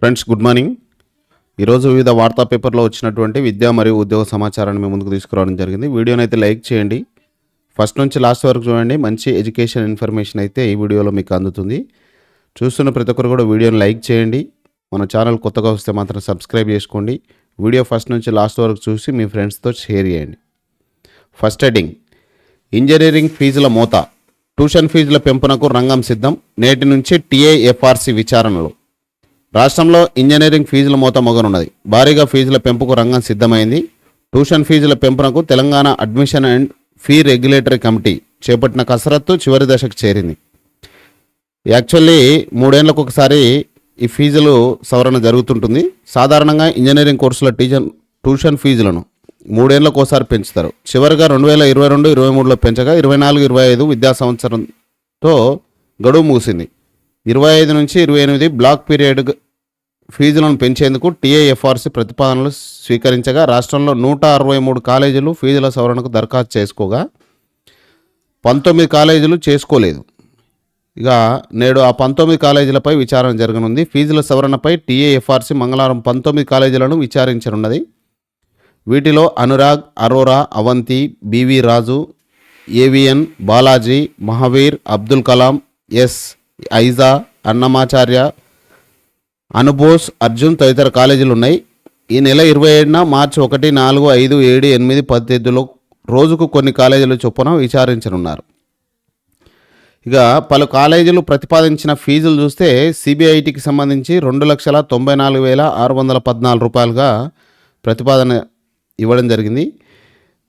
Friends good morning. ఈరోజు వివిధ వార్తా పేపర్లో వచ్చినటువంటి విద్యా మరియు ఉద్యోగ సమాచారాన్ని మేము ముందుకు తీసుకురావడం జరిగింది. వీడియోని అయితే లైక్ చేయండి. ఫస్ట్ నుంచి లాస్ట్ వరకు చూడండి. మంచి ఎడ్యుకేషన్ ఇన్ఫర్మేషన్ అయితే ఈ వీడియోలో మీకు అందుతుంది. చూస్తున్న ప్రతి ఒక్కరు కూడా వీడియోని లైక్ చేయండి. మన ఛానల్ కొత్తగా వస్తే మాత్రం సబ్స్క్రైబ్ చేసుకోండి. వీడియో ఫస్ట్ నుంచి లాస్ట్ వరకు చూసి మీ ఫ్రెండ్స్తో షేర్ చేయండి. First heading. ఇంజనీరింగ్ ఫీజుల మోత. ట్యూషన్ ఫీజుల పెంపునకు రంగం సిద్ధం. నేటి నుంచి టీఏఎఫ్ఆర్సి విచారణలు. రాష్ట్రంలో ఇంజనీరింగ్ ఫీజుల మోత మొగనున్నది. భారీగా ఫీజుల పెంపుకు రంగం సిద్ధమైంది. ట్యూషన్ ఫీజుల పెంపునకు Telangana admission and fee regulatory committee చేపట్టిన కసరత్తు చివరి దశకు చేరింది. యాక్చువల్లీ మూడేళ్ళకు ఒకసారి ఈ ఫీజులు సవరణ జరుగుతుంటుంది. సాధారణంగా ఇంజనీరింగ్ కోర్సుల టీచర్ ట్యూషన్ ఫీజులను మూడేళ్ళకు ఒకసారి పెంచుతారు. చివరిగా రెండు వేల ఇరవై రెండు ఇరవై మూడులో పెంచగా ఇరవై నాలుగు ఇరవై ఐదు విద్యా సంవత్సరంతో గడువు ముగిసింది. ఇరవై ఐదు నుంచి ఇరవై ఎనిమిది బ్లాక్ పీరియడ్ ఫీజులను పెంచేందుకు టీఏఎఫ్ఆర్సీ ప్రతిపాదనలు స్వీకరించగా రాష్ట్రంలో నూట అరవై మూడు కాలేజీలు ఫీజుల సవరణకు దరఖాస్తు చేసుకోగా పంతొమ్మిది కాలేజీలు చేసుకోలేదు. ఇక నేడు ఆ పంతొమ్మిది కాలేజీలపై విచారణ జరగనుంది. ఫీజుల సవరణపై టీఏఎఫ్ఆర్సీ మంగళవారం పంతొమ్మిది కాలేజీలను విచారించనున్నది. వీటిలో Anurag Aurora Avanthi BV Raju AVN Balaji Mahaveer Abdul Kalam S Aiza Annamacharya Anubose Arjun తదితర కాలేజీలు ఉన్నాయి ఈ నెల ఇరవై ఏడున మార్చి ఒకటి నాలుగు ఐదు ఏడు ఎనిమిది పద్దెనిమిదిలో రోజుకు కొన్ని కాలేజీల చొప్పున విచారించనున్నారు. ఇక పలు కాలేజీలు ప్రతిపాదించిన ఫీజులు చూస్తే సిబిఐటికి సంబంధించి రెండు లక్షల తొంభై నాలుగు వేల ఆరు వందల పద్నాలుగు రూపాయలుగా ప్రతిపాదన ఇవ్వడం జరిగింది.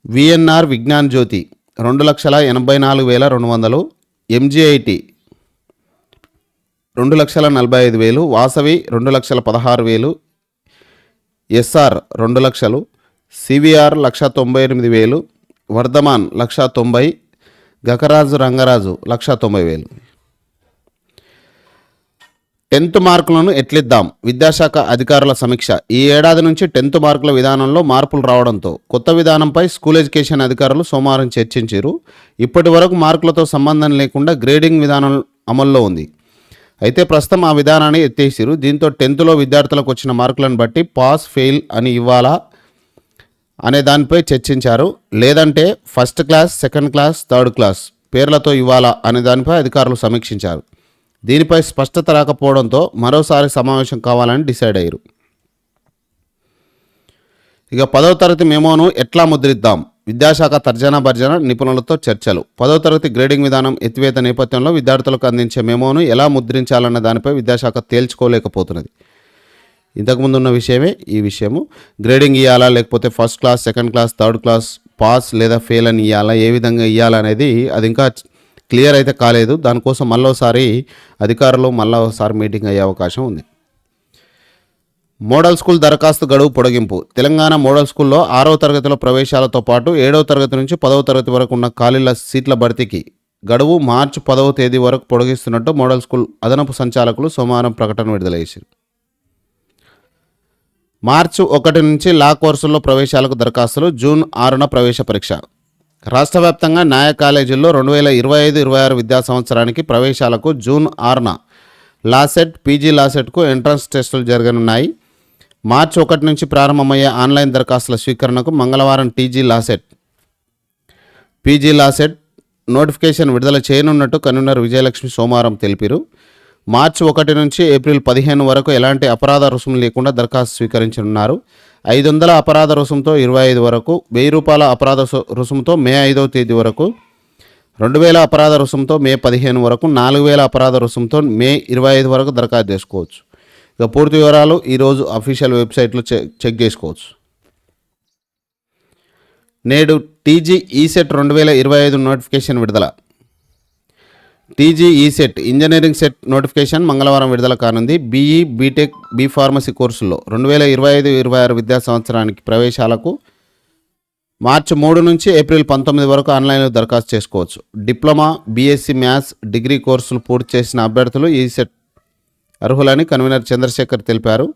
విఎన్ఆర్ విజ్ఞాన్ జ్యోతి రెండు లక్షల ఎనభై నాలుగు వేల రెండు వందలు ఎంజిఐటి రెండు లక్షల నలభై ఐదు వేలు వాసవి రెండు లక్షల పదహారు వేలు ఎస్ఆర్ రెండు లక్షలు సివిఆర్ లక్ష తొంభై ఎనిమిది వేలు వర్ధమాన్ లక్ష తొంభై గకరాజు రంగరాజు లక్ష తొంభై వేలు. టెన్త్ మార్కులను ఎట్లిద్దాం? విద్యాశాఖ అధికారుల సమీక్ష. ఈ ఏడాది నుంచి టెన్త్ మార్కుల విధానంలో మార్పులు రావడంతో కొత్త విధానంపై స్కూల్ ఎడ్యుకేషన్ అధికారులు సోమవారం చర్చించారు. ఇప్పటి వరకు మార్కులతో సంబంధం లేకుండా గ్రేడింగ్ విధానం అమల్లో ఉంది. అయితే ప్రస్తుతం ఆ విధానాన్ని ఎత్తేసారు. దీంతో టెన్త్లో విద్యార్థులకు వచ్చిన మార్కులను బట్టి పాస్ ఫెయిల్ అని ఇవ్వాలా అనే దానిపై చర్చించారు. లేదంటే first class second class third class పేర్లతో ఇవ్వాలా అనే దానిపై అధికారులు సమీక్షించారు. దీనిపై స్పష్టత రాకపోవడంతో మరోసారి సమావేశం కావాలని డిసైడ్ అయ్యారు. ఇక పదవ తరగతి మెమోను ఎట్లా ముద్రిద్దాం? విద్యాశాఖ తర్జనా భర్జన నిపుణులతో చర్చలు. పదో తరగతి గ్రేడింగ్ విధానం ఎత్తివేత నేపథ్యంలో విద్యార్థులకు అందించే మెమోను ఎలా ముద్రించాలన్న దానిపై విద్యాశాఖ తేల్చుకోలేకపోతున్నది. ఇంతకుముందు ఉన్న విషయమే ఈ విషయము. గ్రేడింగ్ ఇవ్వాలా లేకపోతే first class second class third class pass లేదా ఫెయిల్ అని ఇవ్వాలా ఏ విధంగా ఇవ్వాలనేది అది ఇంకా క్లియర్ అయితే కాలేదు. దానికోసం మళ్ళీ ఒకసారి అధికారులు మళ్ళీ ఒకసారి మీటింగ్ అయ్యే అవకాశం ఉంది. మోడల్ స్కూల్ దరఖాస్తు గడువు పొడిగింపు. తెలంగాణ మోడల్ స్కూల్లో ఆరవ తరగతిలో ప్రవేశాలతో పాటు ఏడవ తరగతి నుంచి పదవ తరగతి వరకు ఉన్న ఖాళీల సీట్ల భర్తీకి గడువు మార్చి పదవ తేదీ వరకు పొడిగిస్తున్నట్టు మోడల్ స్కూల్ అదనపు సంచాలకులు సోమవారం ప్రకటన విడుదల చేశారు. మార్చి ఒకటి నుంచి లా కోర్సుల్లో ప్రవేశాలకు దరఖాస్తులు జూన్ ఆరున ప్రవేశ పరీక్ష. రాష్ట్ర వ్యాప్తంగా న్యాయ కాలేజీల్లో రెండు వేల ఇరవై ఐదు ఇరవై ఆరు విద్యా సంవత్సరానికి ప్రవేశాలకు జూన్ ఆరున లాసెట్ పీజీ లాసెట్కు ఎంట్రన్స్ టెస్టులు జరగనున్నాయి. మార్చి ఒకటి నుంచి ప్రారంభమయ్యే ఆన్లైన్ దరఖాస్తుల స్వీకరణకు మంగళవారం TG LAWCET. PG LAWCET notification విడుదల చేయనున్నట్టు కన్వీనర్ విజయలక్ష్మి సోమవారం తెలిపారు. మార్చి ఒకటి నుంచి ఏప్రిల్ పదిహేను వరకు ఎలాంటి అపరాధ రుసుము లేకుండా దరఖాస్తు స్వీకరించనున్నారు. ఐదు వందల అపరాధ రుసుముతో ఇరవై ఐదు వరకు వెయ్యి రూపాయల అపరాధ సు- రుసుముతో మే ఐదవ తేదీ వరకు రెండు వేల అపరాధ రుసుముతో మే పదిహేను వరకు నాలుగు వేల అపరాధ రుసుముతో మే ఇరవై ఐదు వరకు దరఖాస్తు చేసుకోవచ్చు. ఇక పూర్తి వివరాలు ఈరోజు అఫీషియల్ వెబ్సైట్లో చెక్ చేసుకోవచ్చు. నేడు టీజీ e ఈసెట్ రెండు వేల ఇరవై ఐదు నోటిఫికేషన్ విడుదల. TG ECET engineering CET notification మంగళవారం విడుదల కానుంది. బీఈ బీటెక్ బీ ఫార్మసీ కోర్సుల్లో రెండు వేల ఇరవై ఐదు ఇరవై ఆరు విద్యా సంవత్సరానికి ప్రవేశాలకు మార్చి మూడు నుంచి ఏప్రిల్ పంతొమ్మిది వరకు ఆన్లైన్లో దరఖాస్తు చేసుకోవచ్చు. డిప్లొమా బీఎస్సీ మ్యాథ్స్ డిగ్రీ కోర్సులు పూర్తి చేసిన అభ్యర్థులు ఈ సెట్ అర్హులని కన్వీనర్ చంద్రశేఖర్ తెలిపారు.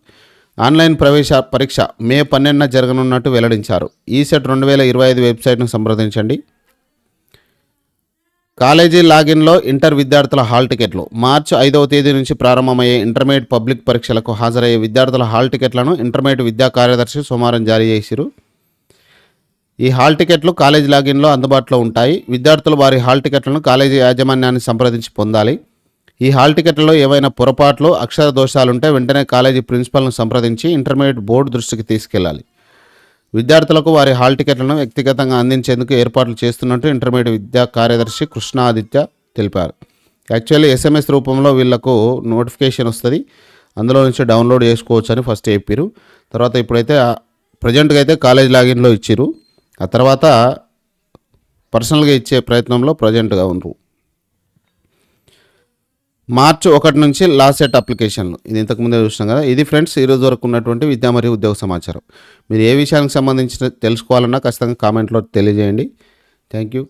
ఆన్లైన్ ప్రవేశ పరీక్ష మే పన్నెండున జరగనున్నట్టు వెల్లడించారు. ఈసెట్ రెండు వేల ఇరవై ఐదు వెబ్సైట్ను సంప్రదించండి. కాలేజీ లాగిన్లో ఇంటర్ విద్యార్థుల హాల్ టికెట్లు. మార్చి ఐదవ తేదీ నుంచి ప్రారంభమయ్యే ఇంటర్మీడియట్ పబ్లిక్ పరీక్షలకు హాజరయ్యే విద్యార్థుల హాల్ టికెట్లను ఇంటర్మీడియట్ విద్యా కార్యదర్శి సోమవారం జారీ చేసిరు. ఈ హాల్ టికెట్లు కాలేజీ లాగిన్లో అందుబాటులో ఉంటాయి. విద్యార్థులు వారి హాల్ టికెట్లను కాలేజీ యాజమాన్యాన్ని సంప్రదించి పొందాలి. ఈ హాల్ టికెట్లలో ఏవైనా పొరపాట్లు అక్షర దోషాలుంటే వెంటనే కాలేజీ ప్రిన్సిపల్ను సంప్రదించి ఇంటర్మీడియట్ బోర్డు దృష్టికి తీసుకెళ్ళాలి విద్యార్థులకు వారి హాల్ టికెట్లను వ్యక్తిగతంగా అందించేందుకు ఏర్పాట్లు చేస్తున్నట్టు ఇంటర్మీడియట్ విద్యా కార్యదర్శి కృష్ణాదిత్య తెలిపారు. యాక్చువల్లీ ఎస్ఎంఎస్ రూపంలో వీళ్ళకు నోటిఫికేషన్ వస్తుంది. అందులో నుంచి డౌన్లోడ్ చేసుకోవచ్చు అని ఫస్ట్ చెప్పారు. తర్వాత ఇప్పుడైతే ప్రజెంట్గా అయితే కాలేజ్ లాగిన్లో ఇచ్చారు. ఆ తర్వాత పర్సనల్గా ఇచ్చే ప్రయత్నంలో ప్రజెంట్గా ఉన్నారు మార్చి ఒకటి నుంచి లాస్ట్ సెట్ అప్లికేషన్లు. ఇది ఇంతకుముందే చూసినాం కదా. ఇది ఫ్రెండ్స్ ఈ రోజు వరకు ఉన్నటువంటి విద్యా మరియు ఉద్యోగ సమాచారం. మీరు ఏ విషయానికి సంబంధించిన తెలుసుకోవాలన్నా ఖచ్చితంగా కామెంట్లో తెలియజేయండి. Thank you.